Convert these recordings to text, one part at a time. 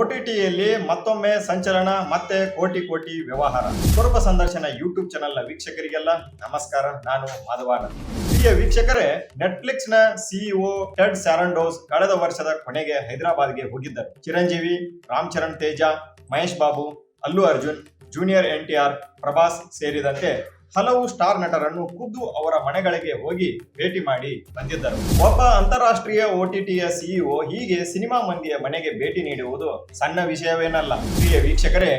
ಓಟಿಟಿಯಲ್ಲಿ ಮತ್ತೊಮ್ಮೆ ಸಂಚಲನ, ಮತ್ತೆ ಕೋಟಿ ಕೋಟಿ ವ್ಯವಹಾರ. ಸ್ವರೂಪ ಸಂದರ್ಶನ ಯೂಟ್ಯೂಬ್ ಚಾನೆಲ್ನ ವೀಕ್ಷಕರಿಗೆಲ್ಲ ನಮಸ್ಕಾರ. ನಾನು ಮಾಧವಾನ ಪ್ರಿಯ ವೀಕ್ಷಕರೇ ನೆಟ್ಫ್ಲಿಕ್ಸ್ನ ಸಿಇಒ ಟೆಡ್ ಸ್ಯಾರಂಡೋಸ್ ಕಳೆದ ವರ್ಷದ ಕೊನೆಗೆ ಹೈದರಾಬಾದ್ಗೆ ಹೋಗಿದ್ದರು. Chiranjeevi, Ram Charan Teja, Mahesh Babu, Allu Arjun, junior N T R, Prabhas ಸೇರಿದಂತೆ ಹಲವು ಸ್ಟಾರ್ ನಟರನ್ನು ಖುದ್ದು ಅವರ ಮನೆಗಳಿಗೆ ಹೋಗಿ ಭೇಟಿ ಮಾಡಿ ಬಂದಿದ್ದರು. ಒಬ್ಬ ಅಂತಾರಾಷ್ಟ್ರೀಯ ಓಟಿಟಿಯ ಸಿಇಒ ಹೀಗೆ ಸಿನಿಮಾ ಮಂದಿಯ ಮನೆಗೆ ಭೇಟಿ ನೀಡುವುದು ಸಣ್ಣ ವಿಷಯವೇನಲ್ಲ. ಪ್ರಿಯ ವೀಕ್ಷಕರೇ,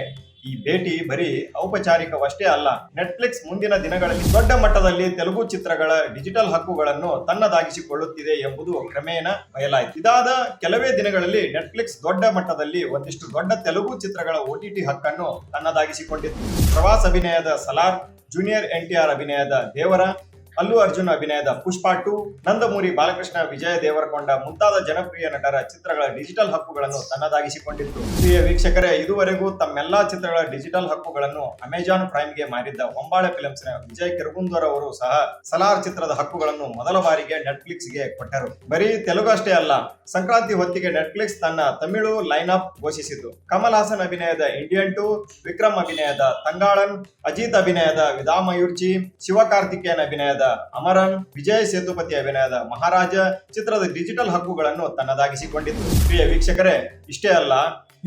ಈ ಭೇಟಿ ಬರೀ ಔಪಚಾರಿಕವಷ್ಟೇ ಅಲ್ಲ, ನೆಟ್ಫ್ಲಿಕ್ಸ್ ಮುಂದಿನ ದಿನಗಳಲ್ಲಿ ದೊಡ್ಡ ಮಟ್ಟದಲ್ಲಿ ತೆಲುಗು ಚಿತ್ರಗಳ ಡಿಜಿಟಲ್ ಹಕ್ಕುಗಳನ್ನು ತನ್ನದಾಗಿಸಿಕೊಳ್ಳುತ್ತಿದೆ ಎಂಬುದು ಕ್ರಮೇಣ ಬಯಲಾಯಿತು. ಇದಾದ ಕೆಲವೇ ದಿನಗಳಲ್ಲಿ ನೆಟ್ಫ್ಲಿಕ್ಸ್ ದೊಡ್ಡ ಮಟ್ಟದಲ್ಲಿ ಒಂದಿಷ್ಟು ದೊಡ್ಡ ತೆಲುಗು ಚಿತ್ರಗಳ ಓಟಿಟಿ ಹಕ್ಕನ್ನು ತನ್ನದಾಗಿಸಿಕೊಂಡಿತ್ತು. ಪ್ರವಾಸ ಅಭಿನಯದ Salaar junior N T R ಅಭಿನಯದ ದೇವರ ಅಲ್ಲು ಅರ್ಜುನ್ ಅಭಿನಯದ ಪುಷ್ಪ ಟು, ನಂದಮೂರಿ ಬಾಲಕೃಷ್ಣ ವಿಜಯ ದೇವರಕೊಂಡ ಮುಂತಾದ ಜನಪ್ರಿಯ ನಟರ ಚಿತ್ರಗಳ ಡಿಜಿಟಲ್ ಹಕ್ಕುಗಳನ್ನು ತನ್ನದಾಗಿಸಿಕೊಂಡಿತ್ತು. ಪ್ರಿಯ ವೀಕ್ಷಕರೇ, ಇದುವರೆಗೂ ತಮ್ಮೆಲ್ಲಾ ಚಿತ್ರಗಳ ಡಿಜಿಟಲ್ ಹಕ್ಕುಗಳನ್ನು ಅಮೆಜಾನ್ ಪ್ರೈಮ್ಗೆ ಮಾರಿದ್ದ ಹೊಂಬಾಳೆ ಫಿಲ್ಮ್ಸ್ನ ವಿಜಯ್ ಕಿರುಗುಂದೂರ್ ಅವರು ಸಹ ಸಲಾರ್ ಚಿತ್ರದ ಹಕ್ಕುಗಳನ್ನು ಮೊದಲ ಬಾರಿಗೆ ನೆಟ್ಫ್ಲಿಕ್ಸ್ಗೆ ಕೊಟ್ಟರು. ಬರೀ ತೆಲುಗು ಅಷ್ಟೇ ಅಲ್ಲ, ಸಂಕ್ರಾಂತಿ ಹೊತ್ತಿಗೆ ನೆಟ್ಫ್ಲಿಕ್ಸ್ ತನ್ನ ತಮಿಳು ಲೈನ್ ಅಪ್ ಘೋಷಿಸಿತು. ಕಮಲ್ ಹಾಸನ್ ಅಭಿನಯದ ಇಂಡಿಯನ್ ಟು ವಿಕ್ರಮ್ ಅಭಿನಯದ ತಂಗಾಳನ್, ಅಜಿತ್ ಅಭಿನಯದ ವಿಧಾಮಯೂರ್ಜಿ ಶಿವಕಾರ್ತಿಕೇಯನ್ ಅಭಿನಯದ ಅಮರನ್, ವಿಜಯ್ ಸೇತುಪತಿ ಅಭಿನಯದ ಮಹಾರಾಜ ಚಿತ್ರದ ಡಿಜಿಟಲ್ ಹಕ್ಕುಗಳನ್ನು ತನ್ನದಾಗಿಸಿಕೊಂಡಿತು ಪ್ರಿಯ ವೀಕ್ಷಕರೇ, ಇಷ್ಟೇ ಅಲ್ಲ,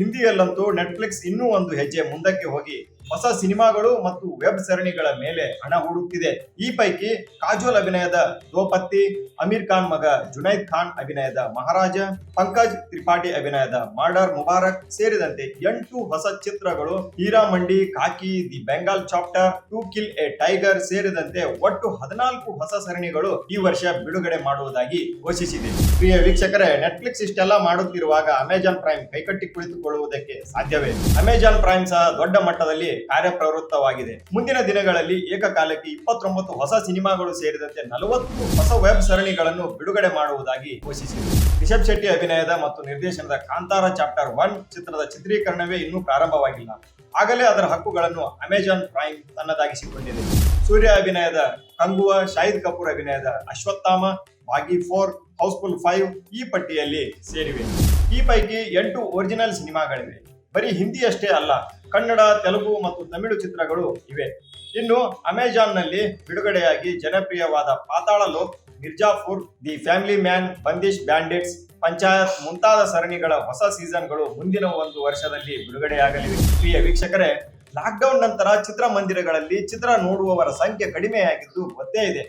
ಹಿಂದಿಯಲ್ಲಂತೂ ನೆಟ್ಫ್ಲಿಕ್ಸ್ ಇನ್ನೂ ಒಂದು ಹೆಜ್ಜೆ ಮುಂದಕ್ಕೆ ಹೋಗಿ ಹೊಸ ಸಿನಿಮಾಗಳು ಮತ್ತು ವೆಬ್ ಸರಣಿಗಳ ಮೇಲೆ ಹಣ ಹೂಡುತ್ತಿದೆ. ಈ ಪೈಕಿ ಕಾಜೋಲ್ ಅಭಿನಯದ ದೋಪತ್ತಿ ಅಮೀರ್ ಖಾನ್ ಮಗ ಜುನೈದ್ ಖಾನ್ ಅಭಿನಯದ ಮಹಾರಾಜ, ಪಂಕಜ್ ತ್ರಿಪಾಠಿ ಅಭಿನಯದ ಮರ್ಡರ್ ಮುಬಾರಕ್ ಸೇರಿದಂತೆ ಎಂಟು ಹೊಸ ಚಿತ್ರಗಳು Heera Mandi, Khakee, the Bengal chapter, to kill a tiger ಸೇರಿದಂತೆ ಒಟ್ಟು ಹದಿನಾಲ್ಕು ಹೊಸ ಸರಣಿಗಳು ಈ ವರ್ಷ ಬಿಡುಗಡೆ ಮಾಡುವುದಾಗಿ ಘೋಷಿಸಿದೆ. ಪ್ರಿಯ ವೀಕ್ಷಕರೇ ನೆಟ್ಫ್ಲಿಕ್ಸ್ ಇಷ್ಟೆಲ್ಲ ಮಾಡುತ್ತಿರುವಾಗ ಅಮೆಜಾನ್ ಪ್ರೈಮ್ ಕೈಕಟ್ಟಿ ಕುಳಿತುಕೊಳ್ಳುವುದಕ್ಕೆ ಸಾಧ್ಯವೇ? ಅಮೆಜಾನ್ ಪ್ರೈಮ್ ಸಹ ದೊಡ್ಡ ಮಟ್ಟದಲ್ಲಿ ಕಾರ್ಯಪ್ರವೃತ್ತವಾಗಿದೆ. ಮುಂದಿನ ದಿನಗಳಲ್ಲಿ ಏಕಕಾಲಕ್ಕೆ ಇಪ್ಪತ್ತೊಂಬತ್ತು ಹೊಸ ಸಿನಿಮಾಗಳು ಸೇರಿದಂತೆ ನಲವತ್ತು ಹೊಸ ವೆಬ್ ಸರಣಿಗಳನ್ನು ಬಿಡುಗಡೆ ಮಾಡುವುದಾಗಿ ಘೋಷಿಸಿದೆ ರಿಷಬ್ ಶೆಟ್ಟಿ ಅಭಿನಯದ ಮತ್ತು ನಿರ್ದೇಶನದ ಕಾಂತಾರ ಚಾಪ್ಟರ್ ಒನ್ ಚಿತ್ರದ ಚಿತ್ರೀಕರಣವೇ ಇನ್ನೂ ಪ್ರಾರಂಭವಾಗಿಲ್ಲ. ಆಗಲೇ ಅದರ ಹಕ್ಕುಗಳನ್ನು ಅಮೆಜಾನ್ ಪ್ರೈಮ್ ತನ್ನದಾಗಿಸಿಕೊಂಡಿದೆ. ಸೂರ್ಯ ಅಭಿನಯದ ಕಂಗುವ, ಶಾಹಿದ್ ಕಪೂರ್ ಅಭಿನಯದ ಅಶ್ವತ್ಥಾಮ, ಬಾಗಿ ಫೋರ್, ಹೌಸ್ಫುಲ್ ಫೈವ್ ಈ ಪಟ್ಟಿಯಲ್ಲಿ ಸೇರಿವೆ. ಈ ಪೈಕಿ ಎಂಟು ಒರಿಜಿನಲ್ ಸಿನಿಮಾಗಳಿವೆ. ಬರೀ ಹಿಂದಿಯಷ್ಟೇ ಅಲ್ಲ ಕನ್ನಡ, ತೆಲುಗು ಮತ್ತು ತಮಿಳು ಚಿತ್ರಗಳು ಇವೆ. ಇನ್ನು ಅಮೆಜಾನ್ನಲ್ಲಿ ಬಿಡುಗಡೆಯಾಗಿ ಜನಪ್ರಿಯವಾದ Paatal Lok, Mirzapur, the family man, Bandish bandits, Panchayat ಮುಂತಾದ ಸರಣಿಗಳ ಹೊಸ ಸೀಸನ್ಗಳು ಮುಂದಿನ ಒಂದು ವರ್ಷದಲ್ಲಿ ಬಿಡುಗಡೆಯಾಗಲಿವೆ. ಪ್ರಿಯ ವೀಕ್ಷಕರೇ, ಲಾಕ್ಡೌನ್ ನಂತರ ಚಿತ್ರಮಂದಿರಗಳಲ್ಲಿ ಚಿತ್ರ ನೋಡುವವರ ಸಂಖ್ಯೆ ಕಡಿಮೆಯಾಗಿದ್ದು ಗೊತ್ತೇ ಇದೆ.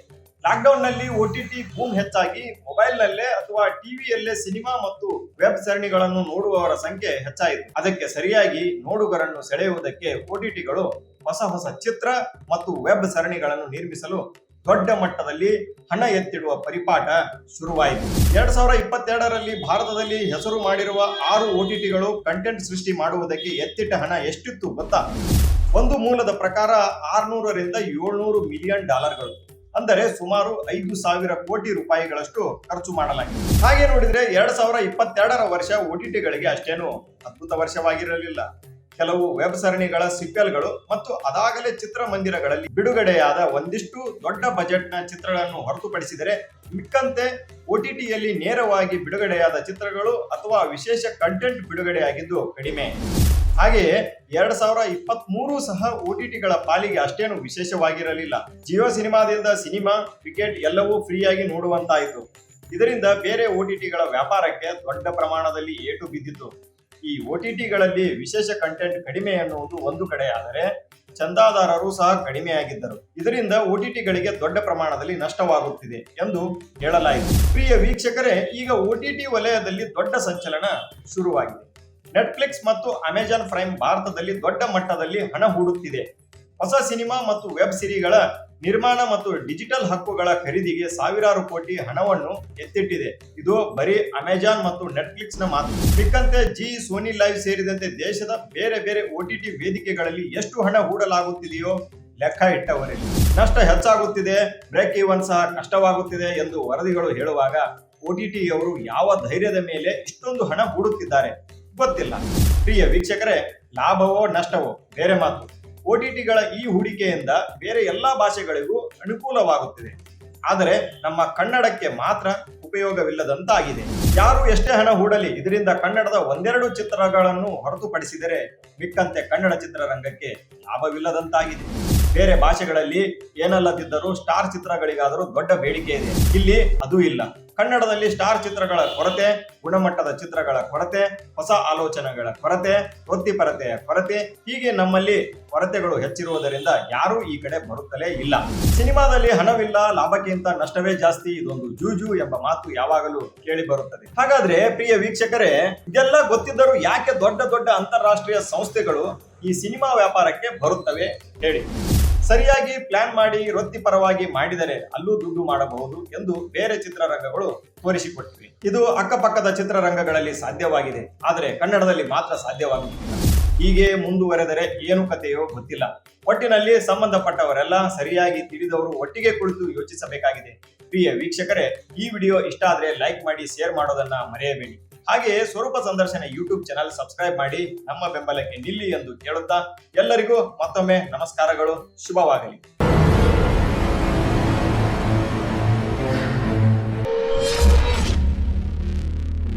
ಲಾಕ್ಡೌನ್ನಲ್ಲಿ ಟಿ ಬೂಮ್ ಹೆಚ್ಚಾಗಿ ಮೊಬೈಲ್ ನಲ್ಲೇ ಅಥವಾ ಟಿವಿಯಲ್ಲೇ ಸಿನಿಮಾ ಮತ್ತು ವೆಬ್ ಸರಣಿಗಳನ್ನು ನೋಡುವವರ ಸಂಖ್ಯೆ ಹೆಚ್ಚಾಯಿತು. ಅದಕ್ಕೆ ಸರಿಯಾಗಿ ನೋಡುಗರನ್ನು ಸೆಳೆಯುವುದಕ್ಕೆ ಓಟಿಟಿಗಳು ಹೊಸ ಹೊಸ ಚಿತ್ರ ಮತ್ತು ವೆಬ್ ಸರಣಿಗಳನ್ನು ನಿರ್ಮಿಸಲು ದೊಡ್ಡ ಮಟ್ಟದಲ್ಲಿ ಹಣ ಎತ್ತಿಡುವ ಪರಿಪಾಠ ಶುರುವಾಯಿತು. ಎರಡ್ ಸಾವಿರ ಇಪ್ಪತ್ತೆರಡರಲ್ಲಿ ಭಾರತದಲ್ಲಿ ಹೆಸರು ಮಾಡಿರುವ ಆರು ಓಟಿಟಿಗಳು ಕಂಟೆಂಟ್ ಸೃಷ್ಟಿ ಮಾಡುವುದಕ್ಕೆ ಎತ್ತಿಟ್ಟ ಹಣ ಎಷ್ಟಿತ್ತು ಗೊತ್ತಾ? ಒಂದು ಮೂಲದ ಪ್ರಕಾರ ಆರ್ನೂರರಿಂದ ಏಳ್ನೂರು ಮಿಲಿಯನ್ ಡಾಲರ್ಗಳು. ಅಂದರೆ ಸುಮಾರು ಐದು ಸಾವಿರ ಕೋಟಿ ರೂಪಾಯಿಗಳಷ್ಟು ಖರ್ಚು ಮಾಡಲಾಗಿದೆ. ಹಾಗೆ ನೋಡಿದ್ರೆ ಎರಡ್ ಸಾವಿರ ಇಪ್ಪತ್ತೆರಡರ ವರ್ಷ ಓಟಿಟಿಗಳಿಗೆ ಅಷ್ಟೇನು ಅದ್ಭುತ ವರ್ಷವಾಗಿರಲಿಲ್ಲ. ಕೆಲವು ವೆಬ್ ಸರಣಿಗಳ ಸಿಕ್ವೆಲ್ಗಳು ಮತ್ತು ಅದಾಗಲೇ ಚಿತ್ರಮಂದಿರಗಳಲ್ಲಿ ಬಿಡುಗಡೆಯಾದ ಒಂದಿಷ್ಟು ದೊಡ್ಡ ಬಜೆಟ್ನ ಚಿತ್ರಗಳನ್ನು ಹೊರತುಪಡಿಸಿದರೆ ಮಿಕ್ಕಂತೆ ಓಟಿಟಿಯಲ್ಲಿ ನೇರವಾಗಿ ಬಿಡುಗಡೆಯಾದ ಚಿತ್ರಗಳು ಅಥವಾ ವಿಶೇಷ ಕಂಟೆಂಟ್ ಬಿಡುಗಡೆಯಾಗಿದ್ದು ಕಡಿಮೆ. ಹಾಗೆಯೇ ಎರಡ್ ಸಾವಿರ ಇಪ್ಪತ್ತ್ ಮೂರು ಸಹ ಓಟಿಟಿಗಳ ಪಾಲಿಗೆ ಅಷ್ಟೇನು ವಿಶೇಷವಾಗಿರಲಿಲ್ಲ. ಜಿಯೋ ಸಿನಿಮಾದಿಂದ ಸಿನಿಮಾ ಕ್ರಿಕೆಟ್ ಎಲ್ಲವೂ ಫ್ರೀಯಾಗಿ ನೋಡುವಂತಾಯಿತು. ಇದರಿಂದ ಬೇರೆ ಓಟಿಟಿಗಳ ವ್ಯಾಪಾರಕ್ಕೆ ದೊಡ್ಡ ಪ್ರಮಾಣದಲ್ಲಿ ಏಟು ಬಿದ್ದಿತು ಈ ಓಟಿಟಿಗಳಲ್ಲಿ ವಿಶೇಷ ಕಂಟೆಂಟ್ ಕಡಿಮೆ ಎನ್ನುವುದು ಒಂದು ಕಡೆ, ಆದರೆ ಚಂದಾದಾರರು ಸಹ ಕಡಿಮೆಯಾಗಿದ್ದರು. ಇದರಿಂದ ಓಟಿಟಿಗಳಿಗೆ ದೊಡ್ಡ ಪ್ರಮಾಣದಲ್ಲಿ ನಷ್ಟವಾಗುತ್ತಿದೆ ಎಂದು ಹೇಳಲಾಯಿತು. ಪ್ರಿಯ ವೀಕ್ಷಕರೇ, ಈಗ ಓಟಿಟಿ ವಲಯದಲ್ಲಿ ದೊಡ್ಡ ಸಂಚಲನ ಶುರುವಾಗಿದೆ. ನೆಟ್ಫ್ಲಿಕ್ಸ್ ಮತ್ತು ಅಮೆಜಾನ್ ಪ್ರೈಮ್ ಭಾರತದಲ್ಲಿ ದೊಡ್ಡ ಮಟ್ಟದಲ್ಲಿ ಹಣ ಹೂಡುತ್ತಿದೆ. ಹೊಸ ಸಿನಿಮಾ ಮತ್ತು ವೆಬ್ ಸಿರಿಗಳ ನಿರ್ಮಾಣ ಮತ್ತು ಡಿಜಿಟಲ್ ಹಕ್ಕುಗಳ ಖರೀದಿಗೆ ಸಾವಿರಾರು ಕೋಟಿ ಹಣವನ್ನು ಎತ್ತಿಟ್ಟಿದೆ. ಇದು ಬರೀ ಅಮೆಜಾನ್ ಮತ್ತು ನೆಟ್ಫ್ಲಿಕ್ಸ್ನ ಮಾತು. ಸಿಕ್ಕಂತೆ ಜಿ ಸೋನಿ ಲೈವ್ ಸೇರಿದಂತೆ ದೇಶದ ಬೇರೆ ಬೇರೆ ಓಟಿಟಿ ವೇದಿಕೆಗಳಲ್ಲಿ ಎಷ್ಟು ಹಣ ಹೂಡಲಾಗುತ್ತಿದೆಯೋ ಲೆಕ್ಕ ಇಟ್ಟವರೇ ನಷ್ಟ ಹೆಚ್ಚಾಗುತ್ತಿದೆ ಬ್ರೇಕ್ ಈವನ್ ಸಹ ಕಷ್ಟವಾಗುತ್ತಿದೆ ಎಂದು ವರದಿಗಳು ಹೇಳುವಾಗ ಓಟಿಟಿಯವರು ಯಾವ ಧೈರ್ಯದ ಮೇಲೆ ಇಷ್ಟೊಂದು ಹಣ ಹೂಡುತ್ತಿದ್ದಾರೆ? ಗೊತ್ತಿಲ್ಲ. ಪ್ರಿಯ ವೀಕ್ಷಕರೇ, ಲಾಭವೋ ನಷ್ಟವೋ? ಬೇರೆ ಮಾತು. ಓಟಿಟಿಗಳ ಈ ಹೂಡಿಕೆಯಿಂದ ಬೇರೆ ಎಲ್ಲ ಭಾಷೆಗಳಿಗೂ ಅನುಕೂಲವಾಗುತ್ತಿದೆ. ಆದರೆ ನಮ್ಮ ಕನ್ನಡಕ್ಕೆ ಮಾತ್ರ ಉಪಯೋಗವಿಲ್ಲದಂತಾಗಿದೆ. ಯಾರು ಎಷ್ಟೇ ಹಣ ಹೂಡಲಿ, ಇದರಿಂದ ಕನ್ನಡದ ಒಂದೆರಡು ಚಿತ್ರಗಳನ್ನು ಹೊರತುಪಡಿಸಿದರೆ ಮಿಕ್ಕಂತೆ ಕನ್ನಡ ಚಿತ್ರರಂಗಕ್ಕೆ ಲಾಭವಿಲ್ಲದಂತಾಗಿದೆ. ಬೇರೆ ಭಾಷೆಗಳಲ್ಲಿ ಏನಲ್ಲದಿದ್ದರೂ ಸ್ಟಾರ್ ಚಿತ್ರಗಳಿಗಾದರೂ ದೊಡ್ಡ ಬೇಡಿಕೆ ಇದೆ. ಇಲ್ಲಿ ಅದು ಇಲ್ಲ. ಕನ್ನಡದಲ್ಲಿ ಸ್ಟಾರ್ ಚಿತ್ರಗಳ ಕೊರತೆ, ಗುಣಮಟ್ಟದ ಚಿತ್ರಗಳ ಕೊರತೆ, ಹೊಸ ಆಲೋಚನೆಗಳ ಕೊರತೆ, ವೃತ್ತಿಪರತೆಯ ಕೊರತೆ, ಹೀಗೆ ನಮ್ಮಲ್ಲಿ ಕೊರತೆಗಳು ಹೆಚ್ಚಿರುವುದರಿಂದ ಯಾರೂ ಈ ಕಡೆ ಬರುತ್ತಲೇ ಇಲ್ಲ. ಸಿನಿಮಾದಲ್ಲಿ ಹಣವಿಲ್ಲ, ಲಾಭಕ್ಕಿಂತ ನಷ್ಟವೇ ಜಾಸ್ತಿ, ಇದೊಂದು ಜೂಜು ಎಂಬ ಮಾತು ಯಾವಾಗಲೂ ಕೇಳಿ ಬರುತ್ತದೆ. ಹಾಗಾದ್ರೆ ಪ್ರಿಯ ವೀಕ್ಷಕರೇ, ಇದೆಲ್ಲ ಗೊತ್ತಿದ್ದರೂ ಯಾಕೆ ದೊಡ್ಡ ದೊಡ್ಡ ಅಂತಾರಾಷ್ಟ್ರೀಯ ಸಂಸ್ಥೆಗಳು ಈ ಸಿನಿಮಾ ವ್ಯಾಪಾರಕ್ಕೆ ಬರುತ್ತವೆ? ಹೇಳಿ. ಸರಿಯಾಗಿ ಪ್ಲಾನ್ ಮಾಡಿ ವೃತ್ತಿಪರವಾಗಿ ಮಾಡಿದರೆ ಅಲ್ಲೂ ದುಡ್ಡು ಮಾಡಬಹುದು ಎಂದು ಬೇರೆ ಚಿತ್ರರಂಗಗಳು ತೋರಿಸಿಕೊಟ್ಟಿವೆ. ಇದು ಅಕ್ಕಪಕ್ಕದ ಚಿತ್ರರಂಗಗಳಲ್ಲಿ ಸಾಧ್ಯವಾಗಿದೆ. ಆದರೆ ಕನ್ನಡದಲ್ಲಿ ಮಾತ್ರ ಸಾಧ್ಯವಾಗುತ್ತಿಲ್ಲ ಹೀಗೆ ಮುಂದುವರೆದರೆ ಏನು ಕಥೆಯೋ ಗೊತ್ತಿಲ್ಲ. ಒಟ್ಟಿನಲ್ಲಿ ಸಂಬಂಧಪಟ್ಟವರೆಲ್ಲ ಸರಿಯಾಗಿ ತಿಳಿದವರು ಒಟ್ಟಿಗೆ ಕುಳಿತು ಯೋಚಿಸಬೇಕಾಗಿದೆ. ಪ್ರಿಯ ವೀಕ್ಷಕರೇ, ಈ ವಿಡಿಯೋ ಇಷ್ಟ ಆದರೆ ಲೈಕ್ ಮಾಡಿ ಶೇರ್ ಮಾಡೋದನ್ನ ಮರೆಯಬೇಡಿ. ಹಾಗೆಯೇ ಸ್ವರೂಪ ಸಂದರ್ಶನ ಯೂಟ್ಯೂಬ್ ಚಾನಲ್ ಸಬ್ಸ್ಕ್ರೈಬ್ ಮಾಡಿ ನಮ್ಮ ಬೆಂಬಲಕ್ಕೆ ನಿಲ್ಲಿ ಎಂದು ಕೇಳುತ್ತಾ ಎಲ್ಲರಿಗೂ ಮತ್ತೊಮ್ಮೆ ನಮಸ್ಕಾರಗಳು, ಶುಭವಾಗಲಿ.